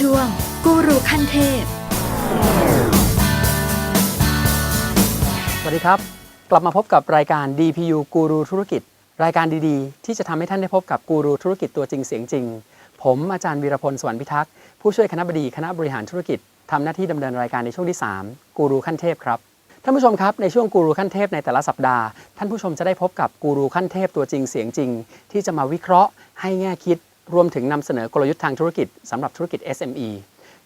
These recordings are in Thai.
ช่วง กูรูขั้นเทพ สวัสดีครับ กลับมาพบกับรายการ DPU กูรูธุรกิจ รายการดีๆ ที่จะทำให้ท่านได้พบกับกูรูธุรกิจตัวจริงเสียงจริง ผมอาจารย์วีรพลสวรรพิทักษ์ผู้ช่วยคณะบดีคณะบริหารธุรกิจทำหน้าที่ดำเนินรายการในช่วงที่ 3 กูรูขั้นเทพครับท่านผู้ชมครับ ในช่วงกูรูขั้นเทพในแต่ละสัปดาห์ ท่านผู้ชมจะได้พบกับกูรูขั้นเทพตัวจริงเสียงจริง ที่จะมาวิเคราะห์ให้แง่คิด รวมถึงนำเสนอกลยุทธ์ทางธุรกิจสำหรับธุรกิจ SME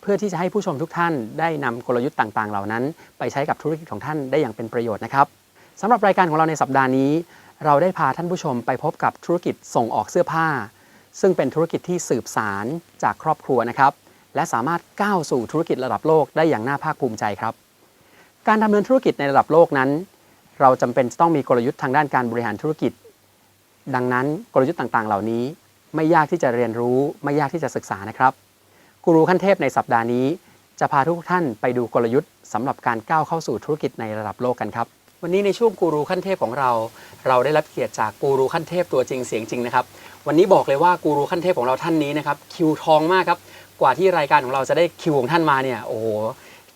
เพื่อที่จะให้ผู้ชมทุกท่านได้นำกลยุทธ์ต่างๆ เหล่านั้น ไปใช้กับธุรกิจของท่านได้อย่างเป็นประโยชน์นะครับสำหรับรายการของเราในสัปดาห์นี้ เราได้พาท่านผู้ชมไปพบกับธุรกิจส่งออกเสื้อผ้า ซึ่งเป็นธุรกิจที่สืบสารจากครอบครัวนะครับและสามารถก้าวสู่ธุรกิจระดับโลกได้อย่างน่าภาคภูมิใจครับ การดำเนินธุรกิจในระดับโลกนั้น เราจำเป็นต้องมีกลยุทธ์ทางด้านการบริหารธุรกิจ ดังนั้นกลยุทธ์ต่างๆ เหล่านี้ ไม่ยากที่จะเรียนรู้ ไม่ยากที่จะศึกษานะครับกูรูขั้นเทพในสัปดาห์นี้ จะพาทุกท่านไปดูกลยุทธ์สำหรับการก้าวเข้าสู่ธุรกิจในระดับโลกกันครับ วันนี้ในช่วงกูรูขั้นเทพของเรา เราได้รับเกียรติจากกูรูขั้นเทพตัวจริงเสียงจริงนะครับวันนี้บอกเลยว่ากูรูขั้นเทพของเราท่านนี้นะครับคิวทองมากครับกว่าที่รายการของเราจะได้คิวของท่านมาเนี่ยโอ้โห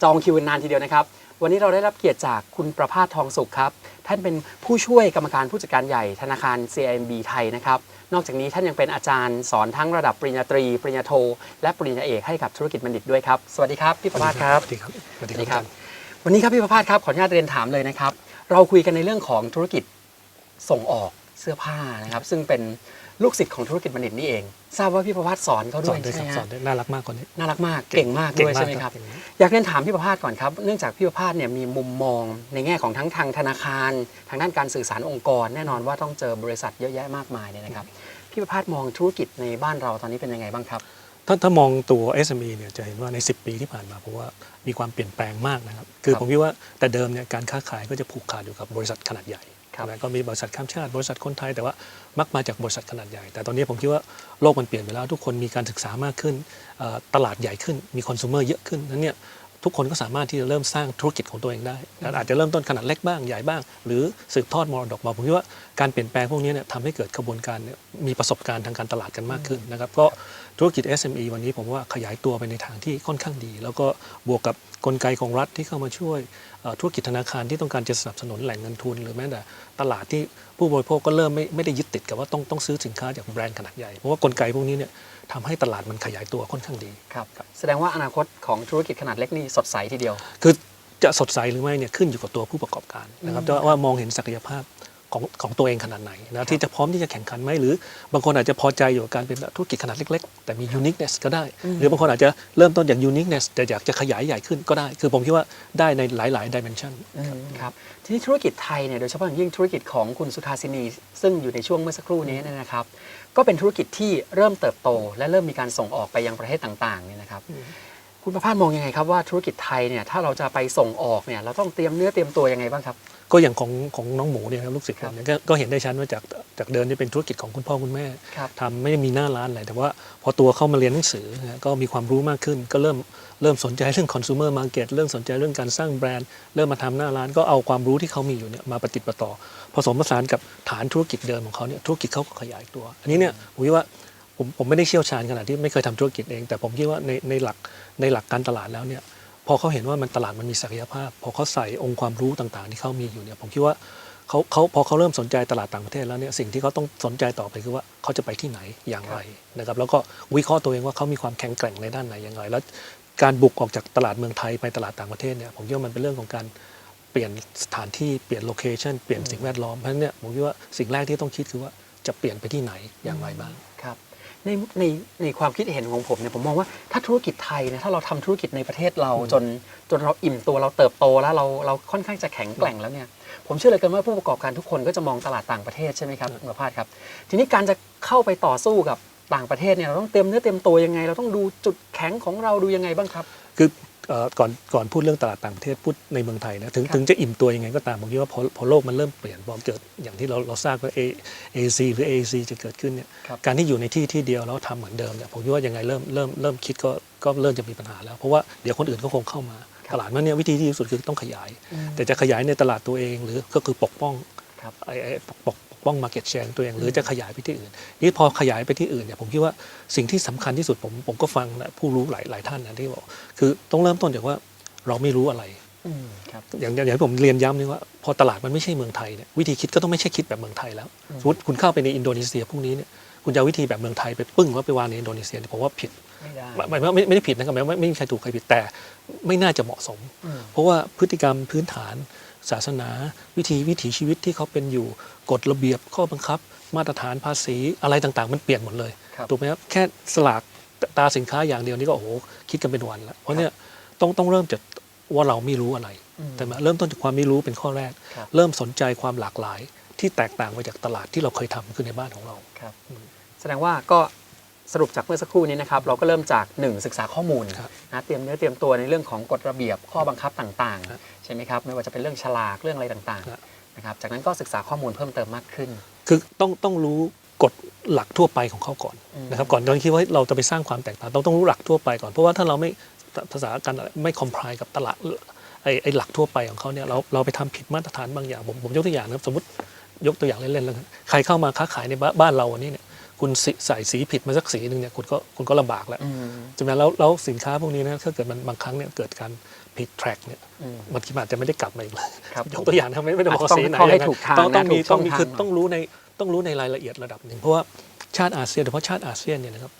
จองคิวนานทีเดียวนะครับ วันนี้เราได้รับเกียรติจากคุณประภาสทองสุขครับ ท่านเป็นผู้ช่วยกรรมการผู้จัดการใหญ่ธนาคาร CIMB ไทยนะครับ นอกจากนี้ท่านยังเป็นอาจารย์สอนทั้งระดับปริญญาตรี ปริญญาโท และปริญญาเอกให้กับธุรกิจบัณฑิตด้วยครับ สวัสดีครับพี่ประภาสครับ สวัสดีครับ สวัสดีสวัสดีคครัรับบวันนี้ครับพี่ประภาสครับขออนุญาตเรียนถามเลยนะครับ เราคุยกันในเรื่องของธุรกิจส่งออกเสื้อผ้านะครับ ซึ่งเป็น ลูกศิษย์ของธุรกิจบัณฑิตนี่เอง ทราบว่าพี่ประภาสสอนเขาสด้อวยนด้วยใช่ครับไหมสอฮะนด้วยน่ารักมากคนนี้ น่ารักมากเก่งมากด้วยใช่ไหมครับเก่งมากอยากเรียนถามพี่ประภาสก่อนครับ เนื่องจากพี่ประภาสเนี่ยมีมุมมองในแง่ของทั้งทางธนาคาร ทางด้านการสื่อสารองค์กร แน่นอนว่าต้องเจอบริษัทเยอะแยะมากมายเนี่ยนะครับ พี่ประภาสมองธุรกิจในบ้านเราตอนนี้เป็นยังไงบ้างครับ ถ้าถ้ามองตัว SME เนี่ยจะเห็นว่าใน 10 ปีที่ผ่านมาผมว่ามีความเปลี่ยนแปลงมากนะครับ คือครับ ผมคิดว่าแต่เดิมเนี่ยการค้าขายก็จะผูกขาดอยู่กับบริษัทขนาดใหญ่ครับ นะก็มีบริษัทข้ามชาติ บริษัทคนไทยแต่ว่ามักมาจากบริษัทขนาดใหญ่ แต่ตอนนี้ผมคิดว่าโลกมันเปลี่ยนไปแล้ว ทุกคนมีการศึกษามากขึ้นตลาดใหญ่ขึ้น มีคอน sumer เยอะขึ้นนั้นเนี่ยทุกคนก็สามารถที่จะเริ่มสร้างธุรกิจของตัวเองได้ อาจจะเริ่มต้นขนาดเล็กบ้างใหญ่บ้าง หรือสืบทอดมรดกมาผมคิดว่าการเปลี่ยนแปลงพวกนี้เนี่ยทำให้เกิดกระบวนการมีประสบการณ์ทางการตลาดกันมากขึ้นนะครับก็ธุรกิจ SME วันนี้ผมว่าขยายตัวไปในทางที่ค่อนข้างดี แล้วก็บวกกับกลไกของรัฐที่เข้ามาช่วย ธุรกิจธนาคารที่ต้องการจะสนับสนุนแหล่งเงินทุน หรือแม้แต่ตลาดที่ผู้บริโภคก็เริ่มไม่ไม่ได้ยึดติดกับว่าต้องต้องซื้อสินค้าจากแบรนด์ขนาดใหญ่ เพราะว่ากลไกพวกนี้เนี่ยทำให้ตลาดมันขยายตัวค่อนข้างดีครับแสดงว่าอนาคตของธุรกิจขนาดเล็กนี่สดใสทีเดียว คือจะสดใสหรือไม่เนี่ยขึ้นอยู่กับตัวผู้ประกอบการนะครับว่าว่ามองเห็นศักยภาพ ของของตัวเองขนาดไหนนะที่จะพร้อมที่จะแข่งขันไหมหรือบางคนอาจจะพอใจอยู่กับการเป็นธุรกิจขนาดเล็ก ๆ แต่มี uniqueness ก็ได้ หรือบางคนอาจจะเริ่มต้นจาก uniqueness แต่อยากจะขยายใหญ่ขึ้นก็ได้ คือผมคิดว่าได้ในหลาย ๆ dimension ครับทีนี้ธุรกิจไทยเนี่ยโดยเฉพาะอย่างยิ่งธุรกิจของคุณสุธาสินี ซึ่งอยู่ในช่วงเมื่อสักครู่นี้เนยนะครับ ก็เป็นธุรกิจที่เริ่มเติบโต และเริ่มมีการส่งออกไปยังประเทศต่างๆเนี่ยนะครับคุณประภาสมองยังไงครับว่าธุรกิจไทยเนี่ยถ้าเราจะไปส่งออกเนี่ยเราต้องเตรียมเนื้อเตรียมตัวยังไงบ้างครับ ก็อย่างของของน้องหมูเนี่ยครับลูกศิษย์ผมเนี่ยก็ก็เห็นได้ชัดว่าจากจากเดิมที่เป็นธุรกิจของคุณพ่อคุณแม่ครับทำไม่ได้มีหน้าร้านอะไรแต่ว่าพอตัวเข้ามาเรียนหนังสือนะก็มีความรู้มากขึ้น ก็เริ่มเริ่มสนใจเรื่อง consumer market เริ่มสนใจเรื่องการสร้างแบรนด์ เริ่มมาทำหน้าร้านก็เอาความรู้ที่เขามีอยู่เนี่ยมาปฏิดประต่อ ผสมผสานกับฐานธุรกิจเดิมของเขาเนี่ยธุรกิจเขาก็ขยายตัว อันนี้เนี่ยผมคิดว่าผมผมไม่ได้เชี่ยวชาญขนาดที่ไม่เคยทำธุรกิจเอง แต่ผมคิดว่าในในหลักในหลักการตลาดแล้วเนี่ย พอเขาเห็นว่ามันตลาดมันมีศักยภาพ พอเขาใส่องค์ความรู้ต่างๆ ที่เขามีอยู่เนี่ยผมคิดว่าเขาเขาพอเขาเริ่มสนใจตลาดต่างประเทศแล้วเนี่ยสิ่งที่เขาต้องสนใจต่อไปคือว่าเขาจะไปที่ไหนอย่างไรนะครับแล้วก็วิเคราะห์ตัวเองว่าเขามีความแข็งแกร่งในด้านไหนอย่างไร แล้วการบุกออกจากตลาดเมืองไทยไปตลาดต่างประเทศเนี่ยผมคิดว่ามันเป็นเรื่องของการเปลี่ยนสถานที่เปลี่ยนโลเคชันเปลี่ยนสิ่งแวดล้อมเพราะฉะนั้นเนี่ยผมคิดว่าสิ่งแรกที่ต้องคิดคือว่าจะเปลี่ยนไปที่ไหนอย่างไรบ้างครับ ในในในความคิดเห็นของผมเนี่ยผมมองว่าถ้าธุรกิจไทยเนี่ยถ้าเราทำธุรกิจในประเทศเราจนจนเราอิ่มตัวเราเติบโตแล้วเราเราค่อนข้างจะแข็งแกร่งแล้วเนี่ยผมเชื่อเลยกันว่าผู้ประกอบการทุกคนก็จะมองตลาดต่างประเทศใช่ไหมครับคุณประภาสครับ ทีนี้การจะเข้าไปต่อสู้กับต่างประเทศเนี่ยเราต้องเตรียมเนื้อเตรียมตัวยังไง เราต้องดูจุดแข็งของเราดูยังไงบ้างครับ คือเอ่อ ก่อนก่อนพูดเรื่องตลาดต่างประเทศพูดในเมืองไทยนะถึงครับถึงจะอิ่มตัวยังไงก็ตามผมคิดว่าพอพอโลกมันเริ่มเปลี่ยนพอเกิดอย่างที่เราเราทราบว่า A AC หรือ AAC จะเกิดขึ้นเนี่ยครับการที่อยู่ในที่ที่เดียวแล้วทำเหมือนเดิมเนี่ยผมคิดว่ายังไงเริ่มเริ่มเริ่มคิดก็ก็เริ่มจะมีปัญหาแล้วเพราะว่าเดี๋ยวคนอื่นก็คงเข้ามาครับตลาดมันเนี่ยวิธีที่ดีที่สุดคือต้องขยายอืมแต่จะขยายในตลาดตัวเองหรือก็คือปกป้องครับไอ้ไอ้ปก ปกปกป้อง market share ของตัวเอง หรือจะขยายไปที่อื่น นี่พอขยายไปที่อื่นเนี่ยผมคิดว่าสิ่งที่สำคัญที่สุดผมผมก็ฟังนะผู้รู้หลายหลายท่านนะที่บอกคือต้องเริ่มต้นจากว่าเราไม่รู้อะไรอืมครับอย่างอย่างอย่างที่ผมเรียนย้ำนี่ว่าพอตลาดมันไม่ใช่เมืองไทยเนี่ยวิธีคิดก็ต้องไม่ใช่คิดแบบเมืองไทยแล้วสมมติคุณเข้าไปในอินโดนีเซียพวกนี้เนี่ยคุณจะเอาวิธีแบบเมืองไทยไปปึ้งว่าไปวางในอินโดนีเซียเนี่ยผมว่าผิดไม่ได้หมายไม่ไม่ไม่ได้ผิดนะครับหมายว่าไม่มีใครถูกใครผิดแต่ไม่น่าจะเหมาะสมอืมเพราะว่าพฤติกรรมพื้นฐาน ศาสนา วิธีวิถีชีวิตที่เขาเป็นอยู่กฎระเบียบข้อบังคับ มาตรฐานภาษีอะไรต่างๆ มันเปลี่ยนหมดเลยครับถูกไหมครับแค่สลากตาสินค้าอย่างเดียวนี่ก็โอ้โหคิดกันเป็นวันแล้วเพราะเนี่ยต้องต้องเริ่มจากว่าเราไม่รู้อะไรอืมแต่มาเริ่มต้นจากความไม่รู้เป็นข้อแรกครับเริ่มสนใจความหลากหลายที่แตกต่างไปจากตลาดที่เราเคยทำคือในบ้านของเราครับอืมแสดงว่าก็ สรุปจากเมื่อสักครู่นี้นะครับเราก็เริ่มจาก 1 ศึกษาข้อมูลครับนะเตรียมเนื้อเตรียมตัวในเรื่องของกฎระเบียบข้อบังคับต่างครับๆใช่ไหมครับไม่ว่าจะเป็นเรื่องฉลากเรื่องอะไรต่างครับๆนะครับจากนั้นก็ศึกษาข้อมูลเพิ่มเติมมากขึ้น คือต้องต้องรู้กฎหลักทั่วไปของเขาก่อนอืมนะครับก่อนเราคิดว่าเราจะไปสร้างความแตกต่างเราต้องรู้หลักทั่วไปก่อน เพราะว่าถ้าเราไม่ภาษาการไม่คอมพลายกับตลาดไอ้ไอ้หลักทั่วไปของเขาเนี่ยเราเราไปทำผิดมาตรฐานบางอย่างผมผมยกตัวอย่างนะครับสมมติยกตัวอย่างเล่นๆแล้วกันใครเข้ามาค้าขายในบ้านบ้านเราวันนี้เนี่ย คุณสิใส่สีผิดมาสักสีหนึ่งเนี่ยคุณก็คุณก็ลำบากแล้วอืมใช่ไหมแล้วแล้วสินค้าพวกนี้นะถ้าเกิดมันบางครั้งเนี่ยเกิดการผิดแทร็กเนี่ยอืมบางทีมันอาจจะไม่ได้กลับมาอีกเลยครับยกตัวอย่างทำไมไม่ได้บอกว่าอาจจะต้องสีไหนเข้าให้ยังไงถูกทางต้องต้องนะมีถูกช่ต้อองงมีทางคือหน่อยต้องรู้ในต้องรู้ในรายละเอียดระดับหนึ่งเพราะว่าชาติอาเซียนโดยเฉพาะชาติอาเซียนเนี่ยนะครับ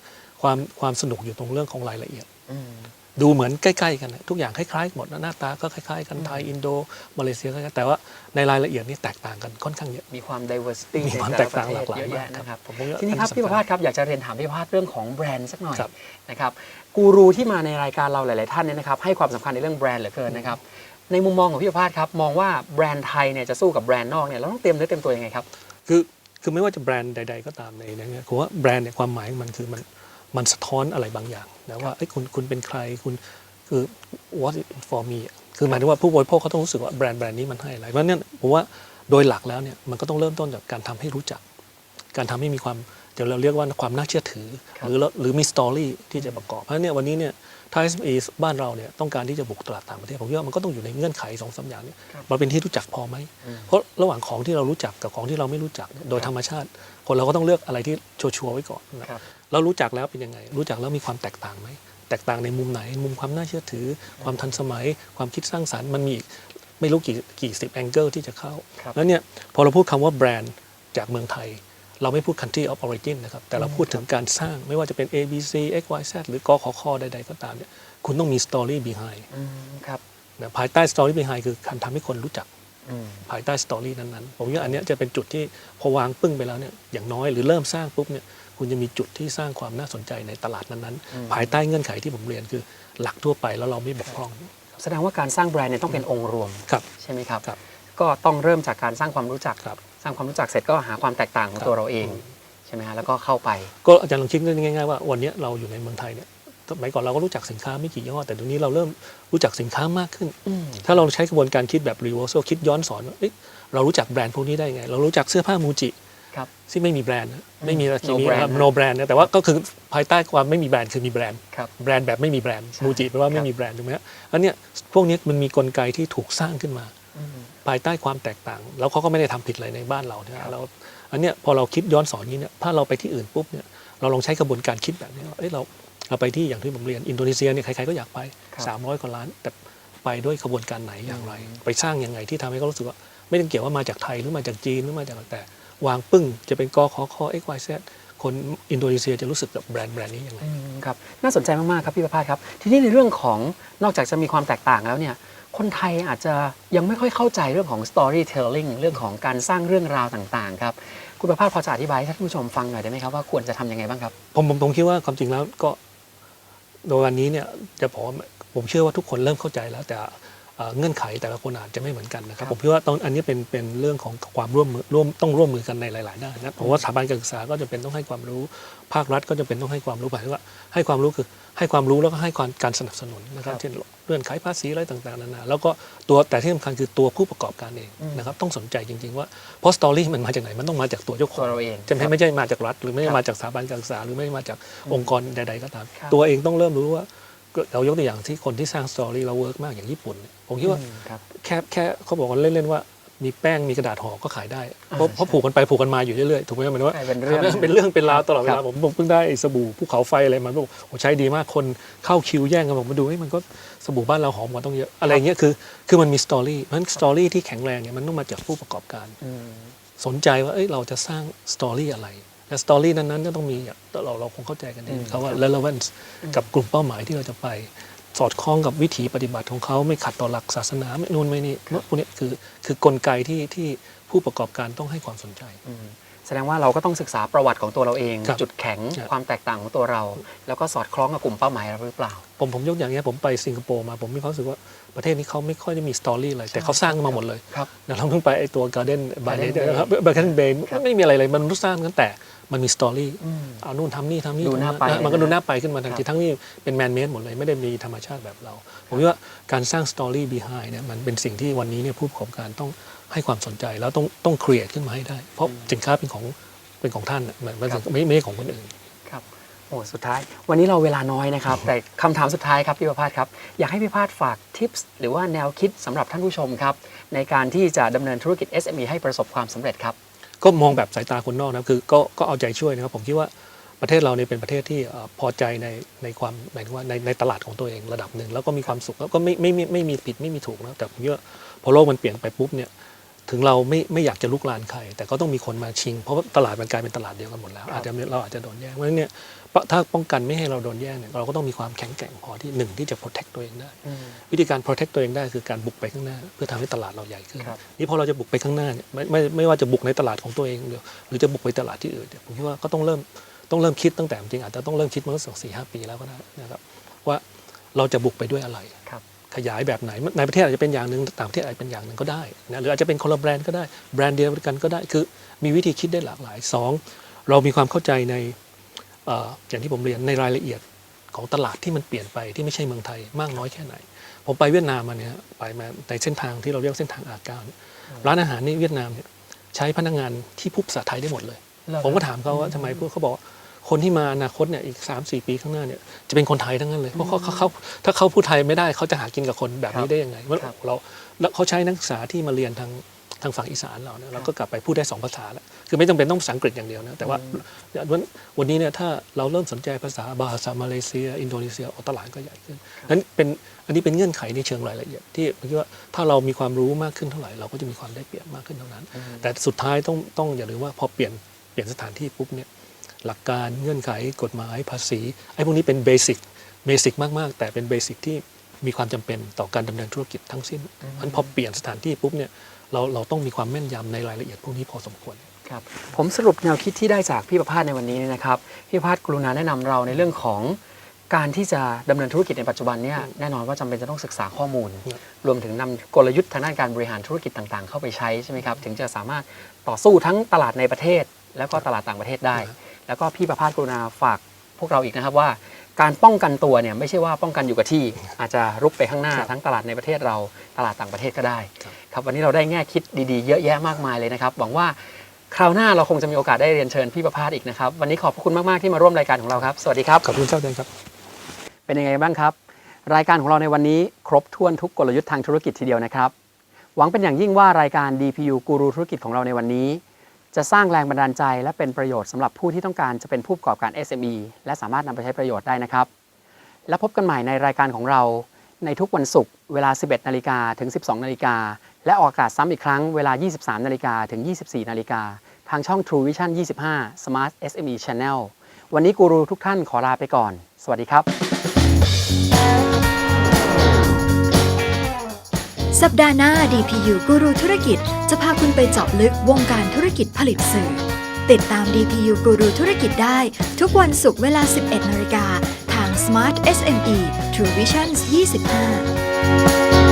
ความความสนุกอยู่ตรงเรื่องของรายละเอียดอืม ดูเหมือนใกล้ๆกันนะทุกอย่างคล้ายๆหมดนะหน้าตาก็คล้ายๆกันไทยอินโดมาเลเซียก็คล้ายๆแต่ว่าในรายละเอียดนี่แตกต่างกันค่อนข้างเยอะมีความ diversity มีความในแตแต่กต่างละหลากประหลายเทศเยอะมากแยะนะครับผมว่าทีนี้ครับอัพี่ประสำภาญสครับอยากจะเรียนถามพี่ประภาสเรื่องของแบรนด์สักหน่อยครับนะครับกูรูที่มาในรายการเราหลาย ๆ ท่านเนี่ยนะครับให้ความสำคัญในเรื่องแบรนด์เหลือเกินนะครับในมุมมองของพี่ประภาสครับมองว่าแบรนด์ไทยเนี่ยจะสู้กับแบรนด์นอกเนี่ยเราต้องเตรียมเนื้อเตรียมตัวยังไงครับคือคือไม่ว่าจะแบรนด์ใด ๆ ก็ตามในในนี้ผมว่าแบรนด์เนี่ยความหมายของมันคือมัน มันสะท้อนอะไรบางอย่างนะว่าเอ้ยคุณคุณเป็นใครคุณคือ what is for me คือหมายถึงว่าผู้บริโภคเขาต้องรู้สึกว่าแบรนด์แบรนด์นี้มันให้อะไร เพราะนั่นผมว่าโดยหลักแล้วเนี่ยมันก็ต้องเริ่มต้นจากการทำให้รู้จัก การทำให้มีความเดี๋ยวเราเรียกว่าความน่าเชื่อถือ หรือหรือมีสตอรี่ที่จะประกอบ เพราะเนี่ยวันนี้เนี่ย ถ้า SME บ้านเราเนี่ยต้องการที่จะบุกตลาดต่างประเทศผมคิดว่ามันก็ต้องอยู่ในเงื่อนไขสองสามอย่างเนี่ยครับมันเป็นที่รู้จักพอไหมอืมเพราะระหว่างของที่เรารู้จักกับของที่เราไม่รู้จักเนี่ยโดยธรรมชาติ คนเราก็ต้องเลือกอะไรที่ชัวร์ๆไว้ก่อนนะครับเรารู้จักแล้วเป็นยังไง รู้จักแล้วมีความแตกต่างไหมแตกต่างในมุมไหน มุมความน่าเชื่อถือ ความทันสมัย ความคิดสร้างสรรค์มันมีอีกไม่รู้กี่กี่สิบแองเกิลที่จะเข้าครับแล้วเนี่ยพอเราพูดคำว่าแบรนด์จากเมืองไทย เราไม่พูด country of origin นะครับ แต่เราพูดถึงการสร้างไม่ว่าจะเป็น A B C X Y Z หรือกขอคอใดๆก็ตามเนี่ยคุณต้องมี story behind อืมครับนะภายใต้ story behind คือการทำให้คนรู้จักอืมภายใต้ story นั้นๆ ผมว่าอันเนี้ยจะเป็นจุดที่พอวางปึ้งไปแล้วเนี่ยอย่างน้อยหรือเริ่มสร้างปุ๊บเนี่ยคุณจะมีจุดที่สร้างความน่าสนใจในตลาดนั้นอืมๆภายใต้เงื่อนไขที่ผมเรียนคือหลักทั่วไปแล้วเราไม่บกพร่อง แสดงว่าการสร้างแบรนด์เนี่ยต้องเป็นองค์รวมครับใช่ไหมครับครับ ก็ต้องเริ่มจากการสร้างความรู้จักครับ สร้างความรู้จักเสร็จก็หาความแตกต่างของครับตัวเราเองใช่ไหมฮะแล้วก็เข้าไป ก็อาจารย์ลองคิดง่ายๆว่าวันเนี้ยเราอยู่ในเมืองไทยเนี่ยสมัยก่อนเราก็รู้จักสินค้าไม่กี่ยี่ห้อแต่เดี๋ยวนี้เราเริ่มรู้จักสินค้ามากขึ้นอืมถ้าเราใช้กระบวนการคิดแบบ reversal คิดย้อนสอนว่าเอ๊ะเรารู้จักแบรนด์พวกนี้ได้ไง เรารู้จักเสื้อผ้ามูจิครับที่ไม่มีแบรนด์นะไม่มีราคิ No นี brand นะครับนะ no brand นะแต่ว่าก็คือภายใต้ความไม่มีแบรนด์คือมีแบรนด์ครับแบรนด์แบบไม่มีแบรนด์ใช่มูจิแปลว่าไม่มีแบรนด์ถูกไหมฮะอันเนี้ยพวกเนี้ยมันมีกลไกที่ถูกสร้างขึ้นมาอืม ภายใต้ความแตกต่าง แล้วเขาก็ไม่ได้ทำผิดอะไรในบ้านเราเนี่ยครับเราอันเนี้ยพอเราคิดย้อนสอนนี้เนี่ยถ้าเราไปที่อื่นปุ๊บเนี่ยเราลองใช้กระบวนการคิดแบบนี้ว่าเอ้ยเราเราไปที่อย่างที่ผมเรียนอินโดนีเซียเนี่ยใครๆก็อยากไปครับ300กว่าล้านแต่ไปด้วยกระบวนการไหนอย่างไรอืมไปสร้างยังไงที่ทำให้เขารู้สึกว่าไม่ต้องเกี่ยวว่ามาจากไทยหรือมาจากจีนหรือมาจากอะไรแต่ วางปึ้งจะเป็นกขอคอ x y z คนอินโดนีเซียจะรู้สึกกับแบรนด์แบรนด์นี้ยังไงอืมครับน่าสนใจมากๆครับพี่ประภาสครับ ทีนี้ในเรื่องของนอกจากจะมีความแตกต่างแล้วเนี่ย คนไทยอาจจะยังไม่ค่อยเข้าใจเรื่องของ storytelling เรื่องของการสร้างเรื่องราวต่างๆครับคุณประภาสพอจะอธิบายให้ท่านผู้ชมฟังหน่อยได้ไหมครับว่าควรจะทำยังไงบ้างครับ ผมผมผมคิดว่าความจริงแล้วก็โดยวันนี้เนี่ยจะบอกว่าผมเชื่อว่าทุกคนเริ่มเข้าใจแล้ว แต่เอ่อเงื่อนไขแต่ละคนอาจจะไม่เหมือนกันนะครับครับ ผมคิดว่าตอนอันนี้เป็นเป็นเรื่องของความร่วมมือร่วมต้องร่วมมือกันในหลายๆด้านนะผมว่าสถาบันการศึกษาก็จะเป็นต้องให้ความรู้ภาครัฐก็จะเป็นต้องให้ความรู้หมายถึงว่าให้ความรู้คือ ให้ความรู้แล้วก็ให้ความการสนับสนุนนะครับครับเช่นเรื่องขายภาษีอะไรต่างๆนานาแล้วก็ตัวแต่ที่สำคัญคือตัวผู้ประกอบการเองอืมนะครับต้องสนใจจริงๆว่าเพราะสตอรี่มันมาจากไหนมันต้องมาจากตัวเจ้าขตัอวงเราเองจะไม่ไม่ใช่มาจากรัฐ หรือไม่คได้รับมาจากสถาบันการศึกษาหรือไม่ได้มาจากองค์กรใด ๆ ก็ตามครับตัวเองต้องเริ่มรู้ว่าก็เรายกตัวอย่างที่คนที่สร้างสตอรี่เราเวิร์กมากอย่างญี่ปุ่นเนี่ยผมคิดว่าอืมครับแค่แค่เขาบอกว่าเล่นๆว่า มีแป้งมีกระดาษห่อก็ขายได้เพราะเพราะผูกกันไปผูกกันมาอยู่เรื่อยๆถูกไหมหมายถึงว่าใช่เป็นเรื่องเป็นเรื่องเป็นราวตลอดเวครัลาบผมผมเพิ่งได้สบู่ภูเขาไฟอะไรมาบอกโอ้ใช้ดีมากคนเข้าคิวแย่งกันบอกมาดูเฮ้ยมันก็สบู่บ้านเราหอมกว่าต้องเยอะอะไรเงี้ยคือคือมันมีสตอรี่เพราะฉะนั้นสตอรี่ที่แข็งแรงเนี่ยมันต้องมาจากผู้ประกอบการอืมสนใจว่าเอ้ยเราจะสร้างสตอรี่อะไรและสตอรี่นั้นๆก็ต้องมีอย่างเราเราคงเข้าใจกันดีอืมเขาว่า relevance กับกลุ่มเป้าหมายที่เราจะไป สอดคล้องกับวิถีปฏิบัติของเขาไม่ขัดต่อหลักศาสนาไม่นู่นไม่นี่พวกเนี้ยคือคือกลไกที่ที่ผู้ประกอบการต้องให้ความสนใจอืมแสดงว่าเราก็ต้องศึกษาประวัติของตัวเราเองครับจุดแข็งครับความแตกต่างของตัวเรา แล้วก็สอดคล้องกับกลุ่มเป้าหมายเราหรือเปล่า ผมผมยกอย่างเงี้ยผมไปสิงคโปร์มาผมมีความรู้สึกว่าประเทศนี้เขาไม่ค่อยได้มีสตอรี่อะไรแต่เขาสร้างมาหมดเลยครับนะเราเพิ่งไปไอตัวการ์เด้นบาร์เด Garden Bay นะครับบาร์เดนเบย์ครับไม่มีอะไรเลยมันรู้สร้างกันแต่ มันมีสตอรี่อืมเอานู่นทำนี่ทำนี่ดูน่าไปะมันก็ดูน่าไปขึ้นมาทันครัทีบทั้งนี้เป็นแมนเมดหมดเลยไม่ได้มีธรรมชาติแบบเรา ผมคิดว่าการสร้างสตอรี่ behind เนี่ยมันเป็นสิ่งที่วันนี้เนี่ยผู้ประกอบการต้องให้ความสนใจแล้วต้องต้อง create ขึ้นมาให้ได้ เพราะสินค้าเป็นของเป็นของท่านน่ะมันมันครับไม่ไม่ใช่ของคนอื่นครับโอ้สุดท้าย วันนี้เราเวลาน้อยนะครับ แต่คำถามสุดท้ายครับพี่ประภาสครับ อยากให้พี่ประภาสฝากทิปส์หรือว่าแนวคิดสำหรับท่านผู้ชมครับ ในการที่จะดำเนินธุรกิจ SME ให้ประสบความสำเร็จครับ ก็มองแบบสายตาคนนอกนะครับคือก็ก็เอาใจช่วยนะครับ ผมคิดว่าประเทศเราเนี่ยเป็นประเทศที่พอใจในในความหมายถึงว่าในในตลาดของตัวเองระดับหนึ่งแล้วก็มีความสุขแล้วก็ไม่ไม่ไม่ไม่มีผิดไม่มีถูกนะแต่ผมคิดว่าพอโลกมันเปลี่ยนไปปุ๊บเนี่ยถึงเราไม่ไม่อยากจะลุกลานใครแต่ก็ต้องมีคนมาชิง เพราะว่าตลาดมันกลายเป็นตลาดเดียวกันหมดแล้วอาจจะเราอาจจะโดนแย่งเพราะฉะนั้นเนี่ย ถ้าป้องกันไม่ให้เราโดนแย่งเนี่ยเราก็ต้องมีความแข็งแกร่งพอที่หนึ่งที่จะ protect ตัวเองได้ วิธีการ protect ตัวเองได้คือการบุกไปข้างหน้า เพื่อทำให้ตลาดเราใหญ่ขึ้นครับนี่พอเราจะบุกไปข้างหน้าเนี่ยไม่ไม่ไม่ว่าจะบุกในตลาดของตัวเองหรือหรือจะบุกไปตลาดที่อื่นเนี่ยผมคิดว่าก็ต้องเริ่มต้องเริ่มคิดตั้งแต่จริงๆอาจจะต้องเริ่มคิดมาสักสี่ห้าปีแล้วก็ได้นะครับว่าเราจะบุกไปด้วยอะไรครับขยายแบบไหนในประเทศอาจจะเป็นอย่างหนึ่งต่างประเทศอาจจะเป็นอย่างหนึ่งก็ได้นะหรืออาจจะเป็นคนละแบรนด์ก็ได้แบรนด์เดียวกันก็ได้คือมีวิธีคิดได้หลากหลายสองเรามีความเข้าใจในเอ่ออย่างที่ผมเรียนในรายละเอียดของตลาดที่มันเปลี่ยนไปที่ไม่ใช่เมืองไทยมากน้อยแค่ไหน ผมไปเวียดนามมาเนี่ยไปมาในเส้นทางที่เราเรียกว่าเส้นทางอาเก้าเนี่ยร้านอาหารในเวียดนามเนี่ยใช้พนักงานที่พูดภาษาไทยได้หมดเลย ผมก็ถามเขาว่าทำไมพวกเขาบอกว่าคนที่มาอนาคตเนี่ยอีก 3 4 ปีข้างหน้าเนี่ยจะเป็นคนไทยทั้งนั้นเลยเพราะเขาเขาเขาถ้าเขาพูดไทยไม่ได้เขาจะหากินกับคนแบบนี้ได้ยังไงว่าครับเราแล้วเขาใช้นักศึกษาที่มาเรียนทาง ทางฝั่งอีสานเราเนี่ยเราก็กลับไปพูดได้สองภาษาแล้วคือไม่จำเป็นต้องภาษาอังกฤษอย่างเดียวนะแต่ว่าวันวันนี้เนี่ยถ้าเราเริ่มสนใจภาษาบาษามาเลเซีย อินโดนีเซียโอตลาดก็ใหญ่ขึ้นนั้นเป็นอันนี้เป็นเงื่อนไขในเชิงรายละเอียดที่ผมคิดว่าถ้าเรามีความรู้มากขึ้นเท่าไหร่เราก็จะมีความได้เปรียบมากขึ้นเท่านั้น แต่สุดท้ายต้องต้องอย่าลืมว่าพอเปลี่ยนเปลี่ยนสถานที่ปุ๊บเนี่ยหลักการเงื่อนไขกฎหมายภาษีไอ้พวกนี้เป็นเบสิกเบสิกมาก ๆ แต่เป็นเบสิกที่มีความจำเป็นต่อการดำเนินธุรกิจทั้งสิ้นมันพอเปลี่ยนสถานที่ปุ๊บเนี่ย เราเราต้องมีความแม่นยำในรายละเอียดพวกนี้พอสมควรครับผมสรุปแนวคิดที่ได้จากพี่ประภาสในวันนี้เนี่ยนะครับพี่ประภาสกรุณาแนะนำเราในเรื่องของการที่จะดำเนินธุรกิจในปัจจุบันเนี่ยแน่นอนว่าจำเป็นจะต้องศึกษาข้อมูลครับรวมถึงนำกลยุทธ์ทางด้านการบริหารธุรกิจต่างๆ เข้าไปใช้ใช่ไหมครับถึงจะสามารถต่อสู้ทั้งตลาดในประเทศ แล้วก็ตลาดต่างประเทศได้ แล้วก็พี่ประภาสกรุณาฝากพวกเราอีกนะครับว่า การป้องกันตัวเนี่ยไม่ใช่ว่าป้องกันอยู่กับที่ อาจจะรุกไปข้างหน้าครับทั้งตลาดในประเทศเราตลาดต่างประเทศก็ได้ครับครับวันนี้เราได้แง่คิดดีๆ เยอะแยะมากมายเลยนะครับหวังว่าคราวหน้าเราคงจะมีโอกาสได้เรียนเชิญพี่ประภาสอีกนะครับ วันนี้ขอบพระคุณมากๆที่มาร่วมรายการของเราครับ สวัสดีครับ ขอบคุณเจ้าเดนครับ เป็นยังไงบ้างครับ รายการของเราในวันนี้ครบถ้วนทุกกลยุทธ์ทางธุรกิจทีเดียวนะครับ หวังเป็นอย่างยิ่งว่ารายการ DPU กูรูธุรกิจของเราในวันนี้ จะสร้างแรงบันดาลใจ และเป็นประโยชน์สำหรับผู้ที่ต้องการจะเป็นผู้ประกอบการ SME และสามารถนำไปใช้ประโยชน์ได้นะครับ และพบกันใหม่ในรายการของเรา ในทุกวันศุกร์เวลา 11 นาฬิกาถึง 12 นาฬิกา และออกอากาศซ้ำอีกครั้งเวลา 23 นาฬิกาถึง 24 นาฬิกา ทางช่อง True Vision 25 Smart SME Channel วันนี้กูรูทุกท่านขอลาไปก่อน สวัสดีครับ สัปดาห์หน้า DPU กูรูธุรกิจ จะพาคุณไปเจาะลึกวงการธุรกิจผลิตสื่อ ติดตาม DPU กูรูธุรกิจได้ ทุกวันศุกร์เวลา 11นาฬิกาทาง Smart SME True Visions 25